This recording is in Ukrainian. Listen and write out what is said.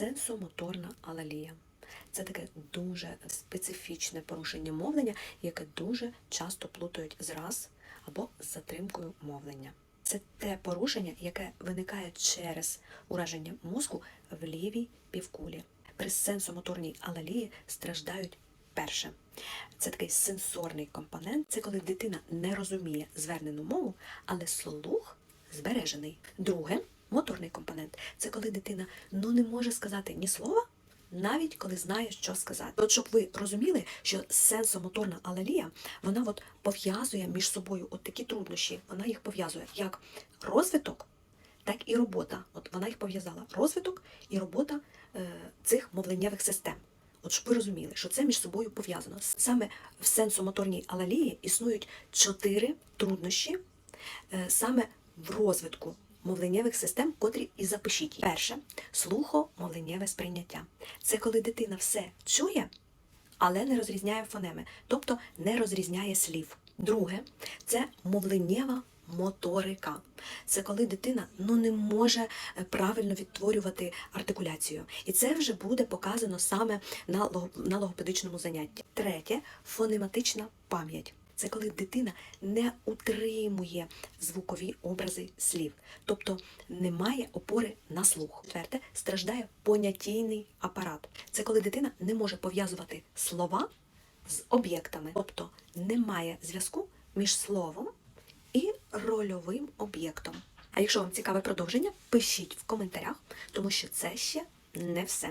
Сенсомоторна алалія. Це таке дуже специфічне порушення мовлення, яке дуже часто плутають з раз або з затримкою мовлення. Це те порушення, яке виникає через ураження мозку в лівій півкулі. При сенсомоторній алалії страждають перше. Це такий сенсорний компонент. Це коли дитина не розуміє звернену мову, але слух збережений. Друге моторний компонент це коли дитина ну не може сказати ні слова, навіть коли знає, що сказати. От щоб ви розуміли, що сенсомоторна алалія, вона от пов'язує між собою от такі труднощі, вона їх пов'язує як розвиток, так і робота. От вона їх пов'язала розвиток і робота е, цих мовленнєвих систем. От щоб ви розуміли, що це між собою пов'язано. Саме в сенсомоторній алалії існують чотири труднощі е, саме в розвитку мовленнєвих систем, котрі і запишіть. Перше слухомовленнєве сприйняття. Це коли дитина все чує, але не розрізняє фонеми, тобто не розрізняє слів. Друге це мовленнєва моторика. Це коли дитина ну не може е, правильно відтворювати артикуляцію. І це вже буде показано саме на логопедичному занятті. Третє фонематична пам'ять. Це коли дитина не утримує звукові образи слів, тобто немає опори на слух. Четверте страждає понятійний апарат. Це коли дитина не може пов'язувати слова з об'єктами, тобто немає зв'язку між словом і рольовим об'єктом. А якщо вам цікаве продовження, пишіть в коментарях, тому що це ще не все.